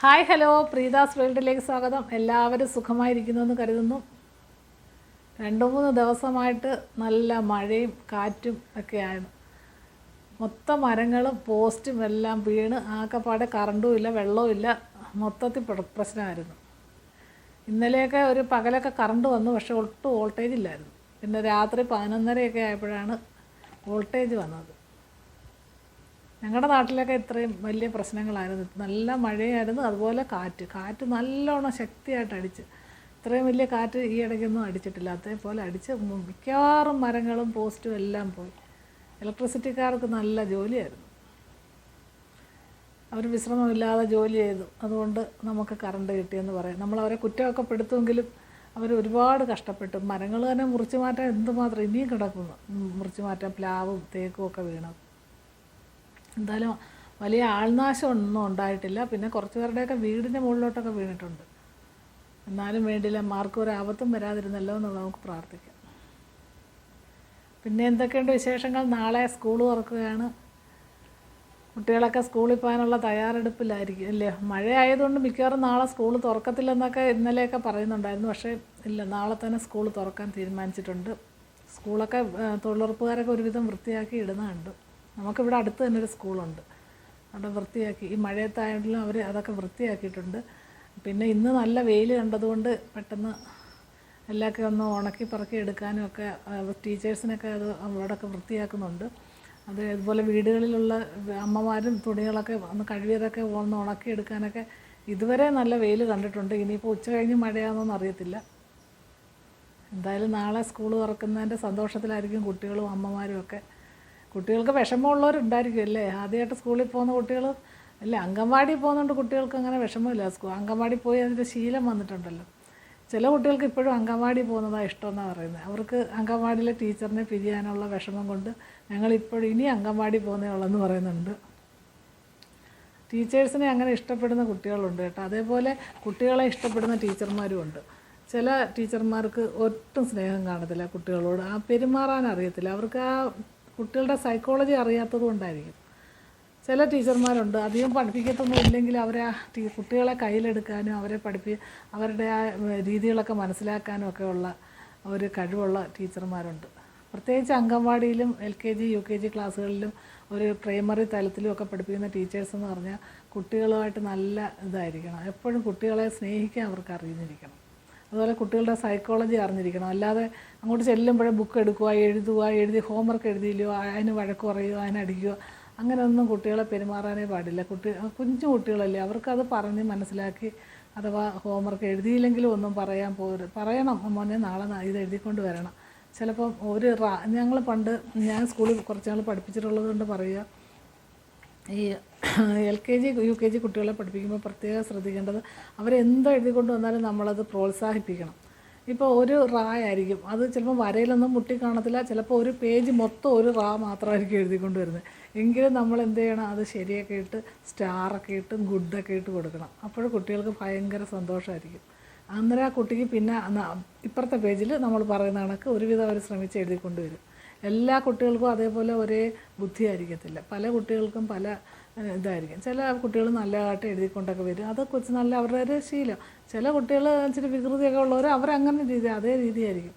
Hi hello. പ്രീതാസ് വേൾഡിലേക്ക് സ്വാഗതം. എല്ലാവരും സുഖമായിരിക്കുന്നു എന്ന് കരുതുന്നു. രണ്ട് മൂന്ന് ദിവസമായിട്ട് നല്ല മഴയും കാറ്റും ഒക്കെയാണ് മൊത്തം മരങ്ങളും പോസ്റ്റും എല്ലാം വീണ് ആകെപ്പാടെ കറണ്ടും ഇല്ല വെള്ളവും ഇല്ല. മൊത്തത്തിൽ പ്രശ്നമായിരുന്നു. ഇന്നലെയൊക്കെ ഒരു പകലൊക്കെ കറണ്ട് വന്നു പക്ഷേ ഒട്ടും വോൾട്ടേജ് ഇല്ലായിരുന്നു. പിന്നെ രാത്രി പതിനൊന്നരയൊക്കെ ആയപ്പോഴാണ് വോൾട്ടേജ് വന്നത്. ഞങ്ങളുടെ നാട്ടിലൊക്കെ ഇത്രയും വലിയ പ്രശ്നങ്ങളായിരുന്നു. നല്ല മഴയായിരുന്നു അതുപോലെ കാറ്റ്. കാറ്റ് നല്ലോണം ശക്തിയായിട്ട് അടിച്ച്. ഇത്രയും വലിയ കാറ്റ് ഈ ഇടയ്ക്കൊന്നും അടിച്ചിട്ടില്ല. അതേപോലെ അടിച്ച് മിക്കവാറും മരങ്ങളും പോസ്റ്റും എല്ലാം പോയി. ഇലക്ട്രിസിറ്റിക്കാർക്ക് നല്ല ജോലിയായിരുന്നു. അവർ വിശ്രമമില്ലാതെ ജോലി ചെയ്തു. അതുകൊണ്ട് നമുക്ക് കറണ്ട് കിട്ടിയെന്ന് പറയാം. നമ്മൾ അവരെ കുറ്റമൊക്കെ പെടുത്തുമെങ്കിലും അവർ ഒരുപാട് കഷ്ടപ്പെട്ടു. മരങ്ങൾ തന്നെ മുറിച്ചു മാറ്റാൻ എന്തുമാത്രം ഇനിയും കിടക്കുന്നു. മുറിച്ച് മാറ്റാൻ പ്ലാവും തേക്കും ഒക്കെ വീണത് എന്തായാലും വലിയ ആൾനാശം ഒന്നും ഉണ്ടായിട്ടില്ല. പിന്നെ കുറച്ച് പേരുടെയൊക്കെ വീടിന്റെ മുകളിലോട്ടൊക്കെ വീണിട്ടുണ്ട്. എന്നാലും വേണ്ടില്ല മാർക്ക് ഒരു ആപത്തും വരാതിരുന്നല്ലോ എന്നുള്ളത് നമുക്ക് പ്രാർത്ഥിക്കാം. പിന്നെ എന്തൊക്കെയുണ്ട് വിശേഷങ്ങൾ? നാളെ സ്കൂൾ തുറക്കുകയാണ്. കുട്ടികളൊക്കെ സ്കൂളിൽ പോകാനുള്ള തയ്യാറെടുപ്പിലായിരിക്കും. അല്ലേ മഴ ആയതുകൊണ്ട് മിക്കവാറും നാളെ സ്കൂൾ തുറക്കത്തില്ലെന്നൊക്കെ ഇന്നലെയൊക്കെ പറയുന്നുണ്ടായിരുന്നു. പക്ഷേ ഇല്ല നാളെ തന്നെ സ്കൂൾ തുറക്കാൻ തീരുമാനിച്ചിട്ടുണ്ട്. സ്കൂളൊക്കെ തൊഴിലുറപ്പുകാരൊക്കെ ഒരുവിധം വൃത്തിയാക്കി ഇടുന്നുണ്ട്. നമുക്കിവിടെ അടുത്ത് തന്നെ ഒരു സ്കൂളുണ്ട്. അവിടെ വൃത്തിയാക്കി ഈ മഴയത്തായാലും അവർ അതൊക്കെ വൃത്തിയാക്കിയിട്ടുണ്ട്. പിന്നെ ഇന്ന് നല്ല വെയിൽ കണ്ടതുകൊണ്ട് പെട്ടെന്ന് എല്ലാമൊക്കെ ഒന്ന് ഉണക്കി പറക്കി എടുക്കാനും ഒക്കെ ടീച്ചേഴ്സിനൊക്കെ അത് അവിടെയൊക്കെ വൃത്തിയാക്കുന്നുണ്ട്. അത് ഇതുപോലെ വീടുകളിലുള്ള അമ്മമാരും തുണികളൊക്കെ ഒന്ന് കഴുകിയതൊക്കെ ഒന്ന് ഉണക്കി എടുക്കാനൊക്കെ ഇതുവരെ നല്ല വെയിൽ കണ്ടിട്ടുണ്ട്. ഇനിയിപ്പോൾ ഉച്ച കഴിഞ്ഞ് മഴയാണെന്നൊന്നും അറിയത്തില്ല. എന്തായാലും നാളെ സ്കൂൾ തുറക്കുന്നതിന്റെ സന്തോഷത്തിലായിരിക്കും കുട്ടികളും അമ്മമാരും ഒക്കെ. കുട്ടികൾക്ക് വിഷമമുള്ളവരുണ്ടായിരിക്കും അല്ലേ? ആദ്യമായിട്ട് സ്കൂളിൽ പോകുന്ന കുട്ടികൾ അല്ല അംഗൻവാടി പോകുന്നതുകൊണ്ട് കുട്ടികൾക്ക് അങ്ങനെ വിഷമമില്ല. സ്കൂൾ അംഗൻവാടി പോയി അതിന്റെ ശീലം വന്നിട്ടുണ്ടല്ലോ. ചില കുട്ടികൾക്ക് ഇപ്പോഴും അംഗൻവാടി പോകുന്നതാണ് ഇഷ്ടമെന്നാണ് പറയുന്നത്. അവർക്ക് അംഗൻവാടിയിലെ ടീച്ചറിനെ പിരിയാനുള്ള വിഷമം കൊണ്ട് ഞങ്ങളിപ്പോഴും ഇനി അംഗൻവാടി പോകുന്നേ ഉള്ളെന്ന് പറയുന്നുണ്ട്. ടീച്ചേഴ്സിനെ അങ്ങനെ ഇഷ്ടപ്പെടുന്ന കുട്ടികളുണ്ട് കേട്ടോ. അതേപോലെ കുട്ടികളെ ഇഷ്ടപ്പെടുന്ന ടീച്ചർമാരും ഉണ്ട്. ചില ടീച്ചർമാർക്ക് ഒട്ടും സ്നേഹം കാണത്തില്ല കുട്ടികളോട്. ആ പെരുമാറാൻ അറിയത്തില്ല. അവർക്ക് ആ കുട്ടികളുടെ സൈക്കോളജി അറിയാത്തത് കൊണ്ടായിരിക്കും. ചില ടീച്ചർമാരുണ്ട്. അധികം പഠിപ്പിക്കത്തൊന്നും ഇല്ലെങ്കിൽ അവരെ ആ ടീ കുട്ടികളെ കയ്യിലെടുക്കാനും അവരെ പഠിപ്പി അവരുടെ ആ രീതികളൊക്കെ മനസ്സിലാക്കാനും ഒക്കെ ഉള്ള ഒരു കഴിവുള്ള ടീച്ചർമാരുണ്ട്. പ്രത്യേകിച്ച് അംഗൻവാടിയിലും L K G U K G ക്ലാസ്സുകളിലും ഒരു പ്രൈമറി തലത്തിലും ഒക്കെ പഠിപ്പിക്കുന്ന ടീച്ചേഴ്സ് എന്ന് പറഞ്ഞാൽ കുട്ടികളുമായിട്ട് നല്ല ഇതായിരിക്കണം. എപ്പോഴും കുട്ടികളെ സ്നേഹിക്കാൻ അവർക്ക് അറിഞ്ഞിരിക്കണം. അതുപോലെ കുട്ടികളുടെ സൈക്കോളജി അറിഞ്ഞിരിക്കണം. അല്ലാതെ അങ്ങോട്ട് ചെല്ലുമ്പോഴേ ബുക്ക് എടുക്കുക എഴുതുക എഴുതി ഹോംവർക്ക് എഴുതിയില്ലയോ അതിന് വഴക്ക് പറയുക അതിനടിക്കുക അങ്ങനെയൊന്നും കുട്ടികളെ പെരുമാറാനേ പാടില്ല. കുട്ടി കുഞ്ഞു കുട്ടികളല്ലേ അവർക്കത് പറഞ്ഞ് മനസ്സിലാക്കി അഥവാ ഹോംവർക്ക് എഴുതിയില്ലെങ്കിലും ഒന്നും പറയാൻ പോര് പറയണം മോനെ നാളെ ഇത് എഴുതിക്കൊണ്ട് വരണം. ചിലപ്പം ഒരു ഞങ്ങൾ പണ്ട് ഞാൻ സ്കൂളിൽ കുറച്ച് നാൾ പഠിപ്പിച്ചിട്ടുള്ളത് കൊണ്ട് പറയുക ഈ L K G U K G കുട്ടികളെ പഠിപ്പിക്കുമ്പോൾ പ്രത്യേകം ശ്രദ്ധിക്കേണ്ടത് അവരെന്തോ എഴുതിക്കൊണ്ട് വന്നാലും നമ്മളത് പ്രോത്സാഹിപ്പിക്കണം. ഇപ്പോൾ ഒരു റാ ആയിരിക്കും. അത് ചിലപ്പോൾ വരയിലൊന്നും മുട്ടി കാണത്തില്ല. ചിലപ്പോൾ ഒരു പേജ് മൊത്തം ഒരു റാ മാത്രമായിരിക്കും എഴുതിക്കൊണ്ട് വരുന്നത്. എങ്കിലും നമ്മൾ എന്ത് ചെയ്യണം? അത് ശരിയൊക്കെ ഇട്ട് സ്റ്റാറൊക്കെ ഇട്ട് ഗുഡൊക്കെ ഇട്ട് കൊടുക്കണം. അപ്പോൾ കുട്ടികൾക്ക് ഭയങ്കര സന്തോഷമായിരിക്കും. അന്നേരം ആ കുട്ടിക്ക് പിന്നെ ഇപ്പുറത്തെ പേജിൽ നമ്മൾ പറയുന്ന കണക്ക് ഒരുവിധം അവർ ശ്രമിച്ച് എഴുതിക്കൊണ്ട് വരും. എല്ലാ കുട്ടികൾക്കും അതേപോലെ ഒരേ ബുദ്ധിയായിരിക്കത്തില്ല പല കുട്ടികൾക്കും പല ഇതായിരിക്കും. ചില കുട്ടികൾ നല്ലതായിട്ട് എഴുതിക്കൊണ്ടൊക്കെ വരും. അത് കൊച്ചു നല്ല അവരുടെ ഒരു ശീലം. ചില കുട്ടികൾ ഇച്ചിരി വികൃതിയൊക്കെ ഉള്ളവർ അവരങ്ങനെ രീതി അതേ രീതിയായിരിക്കും.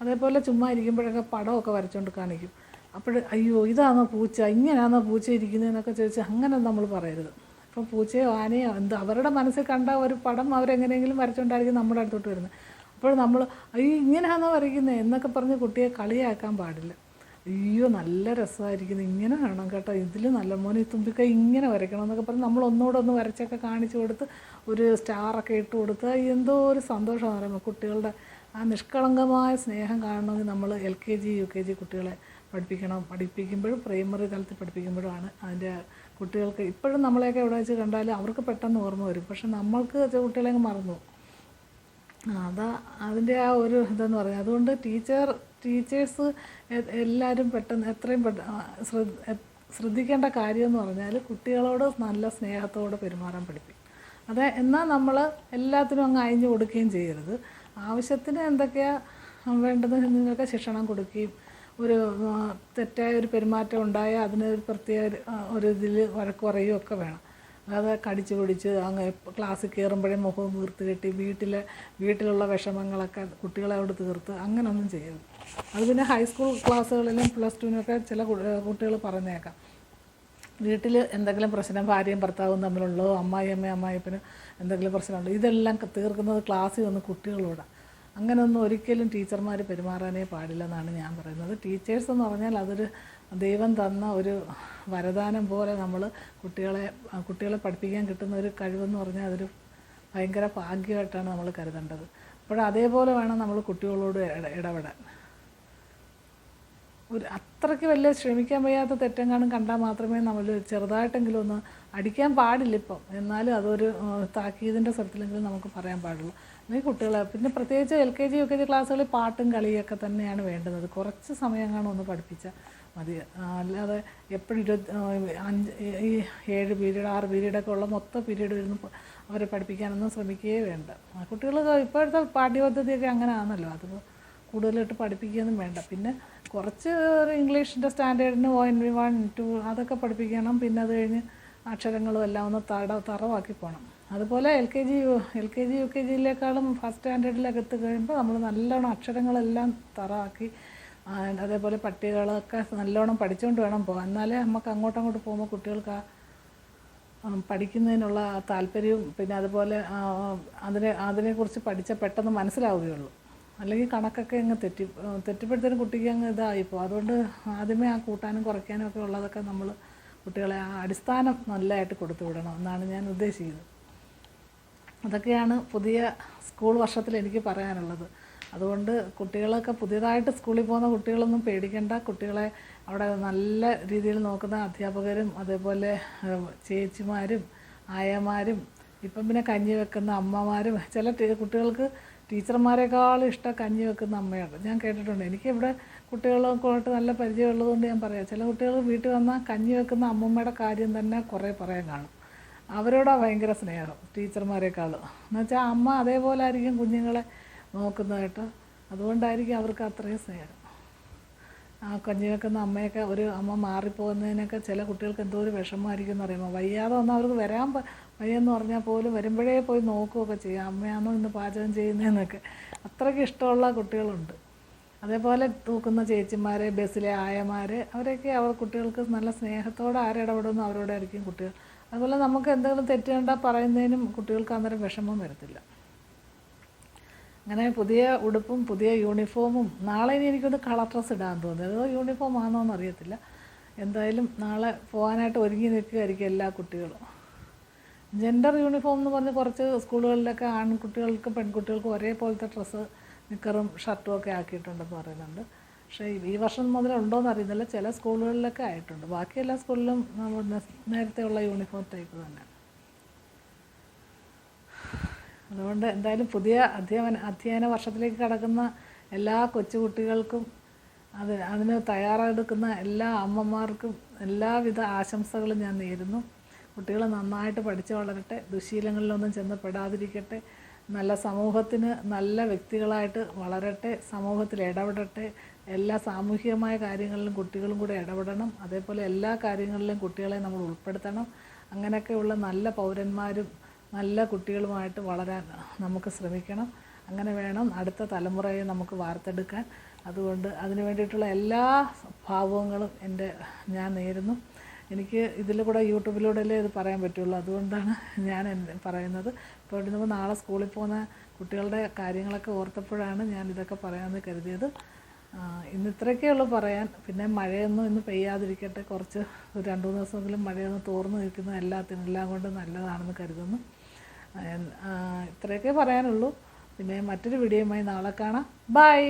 അതേപോലെ ചുമ്മാ ഇരിക്കുമ്പോഴൊക്കെ പടമൊക്കെ വരച്ചുകൊണ്ട് കാണിക്കും. അപ്പോൾ അയ്യോ ഇതാണോ പൂച്ച? ഇങ്ങനെയാണോ പൂച്ച ഇരിക്കുന്നതെന്നൊക്കെ ചോദിച്ച് അങ്ങനെ നമ്മൾ പറയരുത്. ഇപ്പോൾ പൂച്ചയോ ആനയോ എന്ത് അവരുടെ മനസ്സിൽ കണ്ട ഒരു പടം അവരെങ്ങനെയെങ്കിലും വരച്ചുകൊണ്ടായിരിക്കും നമ്മുടെ അടുത്തോട്ട് വരുന്നത് അപ്പോൾ നമ്മൾ അയ്യോ ഇങ്ങനെയാണോ വരയ്ക്കുന്നത് എന്നൊക്കെ പറഞ്ഞ് കുട്ടിയെ കളിയാക്കാൻ പാടില്ല. അയ്യോ നല്ല രസമായിരിക്കുന്നു. ഇങ്ങനെ വേണം കേട്ടോ. ഇതിൽ നല്ല മോനെ തുമ്പിക്കൈ ഇങ്ങനെ വരയ്ക്കണം എന്നൊക്കെ പറഞ്ഞ് നമ്മൾ ഒന്നുകൂടെ ഒന്ന് വരച്ചൊക്കെ കാണിച്ചു കൊടുത്ത് ഒരു സ്റ്റാറൊക്കെ ഇട്ട് കൊടുത്ത് എന്തോ ഒരു സന്തോഷമാണ് പറയുമ്പോൾ കുട്ടികളുടെ ആ നിഷ്കളങ്കമായ സ്നേഹം കാണണമെങ്കിൽ നമ്മൾ L K G U K G കുട്ടികളെ പഠിപ്പിക്കണം. പഠിപ്പിക്കുമ്പോഴും പ്രൈമറി തലത്തിൽ പഠിപ്പിക്കുമ്പോഴുമാണ് അതിന്റെ കുട്ടികൾക്ക് ഇപ്പോഴും നമ്മളെയൊക്കെ എവിടെ വെച്ച് കണ്ടാലും അവർക്ക് പെട്ടെന്ന് ഓർമ്മ വരും. പക്ഷെ നമ്മൾക്ക് കുട്ടികളെ മറന്നു അതാ അതിന്റെ ആ ഒരു ഇതെന്ന് പറയുന്നത് അതുകൊണ്ട് ടീച്ചർ ടീച്ചേഴ്സ് എല്ലാവരും പെട്ടെന്ന് എത്രയും പെട്ടെന്ന് ശ്രദ്ധിക്കേണ്ട കാര്യം എന്ന് പറഞ്ഞാൽ കുട്ടികളോട് നല്ല സ്നേഹത്തോടെ പെരുമാറാൻ പഠിപ്പിക്കും. അതെ എന്നാൽ നമ്മൾ എല്ലാത്തിനും അങ്ങ് അയഞ്ഞു കൊടുക്കുകയും ചെയ്യരുത്. ആവശ്യത്തിന് എന്തൊക്കെയാണ് വേണ്ടത് നിങ്ങൾക്ക് ശിക്ഷണം കൊടുക്കുകയും ഒരു തെറ്റായ ഒരു പെരുമാറ്റം ഉണ്ടായാൽ അതിന് ഒരു പ്രത്യേക ഒരു- ഇതിൽ വഴക്ക് പറയുകയും ഒക്കെ വേണം. അതായത് കടിച്ചു പിടിച്ച് അങ്ങ് ക്ലാസ്സിൽ കയറുമ്പോഴേ മുഖം വീർത്ത് കെട്ടി വീട്ടിലെ വീട്ടിലുള്ള വിഷമങ്ങളൊക്കെ കുട്ടികളെ അവിടെ തീർത്ത് അങ്ങനെയൊന്നും ചെയ്യരുത്. അത് പിന്നെ ഹൈസ്കൂൾ ക്ലാസ്സുകളിലും പ്ലസ് ടുവിനൊക്കെ ചില കുട്ടികൾ പറഞ്ഞേക്കാം. വീട്ടിൽ എന്തെങ്കിലും പ്രശ്നം ഭാര്യയും ഭർത്താവും തമ്മിലുള്ളോ അമ്മായിയമ്മ അമ്മായിപ്പനും എന്തെങ്കിലും പ്രശ്നമുണ്ടോ? ഇതെല്ലാം തീർക്കുന്നത് ക്ലാസ്സിൽ വന്ന് കുട്ടികളോടാണ് അങ്ങനെയൊന്നും ഒരിക്കലും ടീച്ചർമാർ പെരുമാറാനേ പാടില്ലെന്നാണ് ഞാൻ പറയുന്നത്. ടീച്ചേഴ്സ് എന്ന് പറഞ്ഞാൽ അതൊരു ദൈവം തന്ന ഒരു വരദാനം പോലെ നമ്മൾ കുട്ടികളെ കുട്ടികളെ പഠിപ്പിക്കാൻ കിട്ടുന്ന ഒരു കഴിവെന്ന് പറഞ്ഞാൽ അതൊരു ഭയങ്കര ഭാഗ്യമായിട്ടാണ് നമ്മൾ കരുതേണ്ടത്. അപ്പോൾ അതേപോലെ വേണം നമ്മൾ കുട്ടികളോട് ഇട- ഇടപെടാൻ ഒരു അത്രയ്ക്ക് വലിയ ശ്രമിക്കാൻ വയ്യാത്ത തെറ്റെങ്ങാനും കണ്ടാൽ മാത്രമേ നമ്മൾ ചെറുതായിട്ടെങ്കിലും ഒന്ന് അടിക്കാൻ പാടില്ല ഇപ്പം. എന്നാലും അതൊരു താക്കീതിന്റെ സ്ഥലത്തിലെങ്കിലും നമുക്ക് പറയാൻ പാടുള്ളൂ. അല്ലെങ്കിൽ കുട്ടികളെ പിന്നെ പ്രത്യേകിച്ച് L K G U K G ക്ലാസ്സുകളിൽ പാട്ടും കളിയൊക്കെ തന്നെയാണ് വേണ്ടുന്നത്. കുറച്ച് സമയം കാണും ഒന്ന് പഠിപ്പിച്ചാൽ മതി. അല്ലാതെ എപ്പോഴും ഇരുപത്തി അഞ്ച് ഈ ഏഴ് പീരീഡ് ആറ് പീരീഡൊക്കെ ഉള്ള മൊത്തം പീരീഡ് ഇരുന്ന് അവരെ പഠിപ്പിക്കാനൊന്നും ശ്രമിക്കുകയേ വേണ്ട. കുട്ടികൾ ഇപ്പോഴത്തെ പാഠ്യപദ്ധതിയൊക്കെ അങ്ങനെ ആണല്ലോ അത് കൂടുതലായിട്ട് പഠിപ്പിക്കുകയൊന്നും വേണ്ട. പിന്നെ കുറച്ച് ഇംഗ്ലീഷിന്റെ സ്റ്റാൻഡേർഡിന് O N V one two അതൊക്കെ പഠിപ്പിക്കണം. പിന്നെ അത് കഴിഞ്ഞ് അക്ഷരങ്ങളും എല്ലാം ഒന്ന് തട തറവാക്കി പോകണം അതുപോലെ L K G L K G U K ജിയിലേക്കാളും first സ്റ്റാൻഡേർഡിലൊക്കെ എത്തി കഴിയുമ്പോൾ നമ്മൾ നല്ലോണം അക്ഷരങ്ങളെല്ലാം തറവാക്കി അതേപോലെ പട്ടികളൊക്കെ നല്ലോണം പഠിച്ചുകൊണ്ട് വേണം പോകാൻ. എന്നാലേ നമുക്ക് അങ്ങോട്ടും അങ്ങോട്ട് പോകുമ്പോൾ കുട്ടികൾക്ക് ആ പഠിക്കുന്നതിനുള്ള താല്പര്യവും പിന്നെ അതുപോലെ അതിനെ അതിനെക്കുറിച്ച് പഠിച്ച പെട്ടെന്ന് മനസ്സിലാവുകയുള്ളൂ. അല്ലെങ്കിൽ കണക്കൊക്കെ അങ്ങ് തെറ്റി തെറ്റിപ്പെടുത്തുന്ന കുട്ടിക്ക് അങ്ങ് ഇതായിപ്പോൾ അതുകൊണ്ട് ആദ്യമേ ആ കൂട്ടാനും കുറയ്ക്കാനും ഒക്കെ ഉള്ളതൊക്കെ നമ്മൾ കുട്ടികളെ ആ അടിസ്ഥാനം നല്ലതായിട്ട് കൊടുത്തു വിടണം എന്നാണ് ഞാൻ ഉദ്ദേശിക്കുന്നത്. അതൊക്കെയാണ് പുതിയ സ്കൂൾ വർഷത്തിൽ എനിക്ക് പറയാനുള്ളത്. അതുകൊണ്ട് കുട്ടികളൊക്കെ പുതിയതായിട്ട് സ്കൂളിൽ പോകുന്ന കുട്ടികളൊന്നും പേടിക്കേണ്ട. കുട്ടികളെ അവിടെ നല്ല രീതിയിൽ നോക്കുന്ന അധ്യാപകരും അതേപോലെ ചേച്ചിമാരും ആയമാരും ഇപ്പം പിന്നെ കഞ്ഞി വെക്കുന്ന അമ്മമാരും ചില കുട്ടികൾക്ക് ടീച്ചർമാരെക്കാളും ഇഷ്ടം കഞ്ഞി വെക്കുന്ന അമ്മയാണ്. ഞാൻ കേട്ടിട്ടുണ്ട്. എനിക്ക് ഇവിടെ കുട്ടികളൊക്കെ നല്ല പരിചയമുള്ളതുകൊണ്ട് ഞാൻ പറയാം. ചില കുട്ടികൾ വീട്ടിൽ വന്നാൽ കഞ്ഞി വെക്കുന്ന അമ്മമ്മയുടെ കാര്യം തന്നെ കുറേ പറയാൻ കാണും. അവരോടാ ഭയങ്കര സ്നേഹം ടീച്ചർമാരെക്കാളും. എന്നുവെച്ചാൽ അമ്മ അതേപോലെ ആയിരിക്കും കുഞ്ഞുങ്ങളെ നോക്കുന്നതായിട്ട്. അതുകൊണ്ടായിരിക്കും അവർക്ക് അത്രയും സ്നേഹം. ആ കഞ്ഞി വെക്കുന്ന അമ്മയൊക്കെ ഒരു അമ്മ മാറിപ്പോകുന്നതിനൊക്കെ ചില കുട്ടികൾക്ക് എന്തോ ഒരു വിഷമമായിരിക്കും എന്ന് പറയുമ്പോൾ. വയ്യാതെ വന്നാൽ അവർക്ക് വരാൻ വയ്യെന്ന് പറഞ്ഞാൽ പോലും വരുമ്പോഴേ പോയി നോക്കുകയൊക്കെ ചെയ്യും. അമ്മയാണോ ഇന്ന് പാചകം ചെയ്യുന്നതെന്നൊക്കെ. അത്രയ്ക്ക് ഇഷ്ടമുള്ള കുട്ടികളുണ്ട്. അതേപോലെ തൂക്കുന്ന ചേച്ചിമാർ ബസ്സിലെ ആയമാർ അവരൊക്കെ അവർ കുട്ടികൾക്ക് നല്ല സ്നേഹത്തോടെ ആരിടപെടുന്നു അവരോടായിരിക്കും കുട്ടികൾ. അതുപോലെ നമുക്ക് എന്തെങ്കിലും തെറ്റ് കണ്ടാൽ പറയുന്നതിനും കുട്ടികൾക്ക് അന്നേരം വിഷമം വരത്തില്ല. അങ്ങനെ പുതിയ ഉടുപ്പും പുതിയ യൂണിഫോമും നാളെ ഇനി എനിക്കൊന്ന് കളർ ഡ്രസ്സ് ഇടാൻ തോന്നി ഏതോ യൂണിഫോം ആണോ അറിയത്തില്ല എന്തായാലും നാളെ പോകാനായിട്ട് ഒരുങ്ങി നിൽക്കുകയായിരിക്കും എല്ലാ കുട്ടികളും. ജെൻഡർ യൂണിഫോം എന്ന് പറഞ്ഞ് കുറച്ച് സ്കൂളുകളിലൊക്കെ ആൺകുട്ടികൾക്കും പെൺകുട്ടികൾക്കും ഒരേപോലത്തെ ഡ്രസ്സ് നിക്കറും ഷർട്ടും ഒക്കെ ആക്കിയിട്ടുണ്ടെന്ന് പറയുന്നുണ്ട്. പക്ഷേ ഈ വർഷം മുതൽ ഉണ്ടോയെന്ന് അറിയുന്നില്ല. ചില സ്കൂളുകളിലൊക്കെ ആയിട്ടുണ്ട്. ബാക്കി എല്ലാ സ്കൂളിലും നേരത്തെ ഉള്ള യൂണിഫോം ടൈപ്പ് തന്നെ. അതുകൊണ്ട് എന്തായാലും പുതിയ അധ്യയന അധ്യയന വർഷത്തിലേക്ക് കടക്കുന്ന എല്ലാ കൊച്ചുകുട്ടികൾക്കും അത് അതിന് തയ്യാറെടുക്കുന്ന എല്ലാ അമ്മമാർക്കും എല്ലാവിധ ആശംസകളും ഞാൻ നേരുന്നു. കുട്ടികൾ നന്നായിട്ട് പഠിച്ച് വളരട്ടെ. ദുശീലങ്ങളിലൊന്നും ചെന്ന് പെടാതിരിക്കട്ടെ. നല്ല സമൂഹത്തിന് നല്ല വ്യക്തികളായിട്ട് വളരട്ടെ. സമൂഹത്തിൽ ഇടപെടട്ടെ. എല്ലാ സാമൂഹികമായ കാര്യങ്ങളിലും കുട്ടികളും കൂടെ ഇടപെടണം. അതേപോലെ എല്ലാ കാര്യങ്ങളിലും കുട്ടികളെ നമ്മൾ ഉൾപ്പെടുത്തണം. അങ്ങനെയൊക്കെയുള്ള നല്ല പൗരന്മാരും നല്ല കുട്ടികളുമായിട്ട് വളരാൻ നമുക്ക് ശ്രമിക്കണം. അങ്ങനെ വേണം അടുത്ത തലമുറയെ നമുക്ക് വാർത്തെടുക്കാൻ. അതുകൊണ്ട് അതിന് വേണ്ടിയിട്ടുള്ള എല്ലാ ഭാവങ്ങളും എന്റെ ഞാൻ നേരുന്നു. എനിക്ക് ഇതിൽ കൂടെ യൂട്യൂബിലൂടെയല്ലേ ഇത് പറയാൻ പറ്റുള്ളൂ. അതുകൊണ്ടാണ് ഞാൻ പറയുന്നത്. ഇപ്പോൾ ഇന്ന് നാളെ സ്കൂളിൽ പോകുന്ന കുട്ടികളുടെ കാര്യങ്ങളൊക്കെ ഓർത്തപ്പോഴാണ് ഞാൻ ഇതൊക്കെ പറയാമെന്ന് കരുതിയത്. ഇന്ന് ഇത്രയൊക്കെ ഉള്ളൂ പറയാൻ. പിന്നെ മഴയൊന്നും ഇന്ന് പെയ്യാതിരിക്കട്ടെ. കുറച്ച് ഒരു രണ്ട് മൂന്ന് ദിവസമെങ്കിലും മഴയൊന്ന് തോർന്നു നിൽക്കുന്നത് എല്ലാത്തിനും എല്ലാം കൊണ്ട് നല്ലതാണെന്ന് കരുതുന്നു. ഇത്രയൊക്കെ പറയാനുള്ളൂ. പിന്നെ മറ്റൊരു വീഡിയോയുമായി നാളെ കാണാം. ബൈ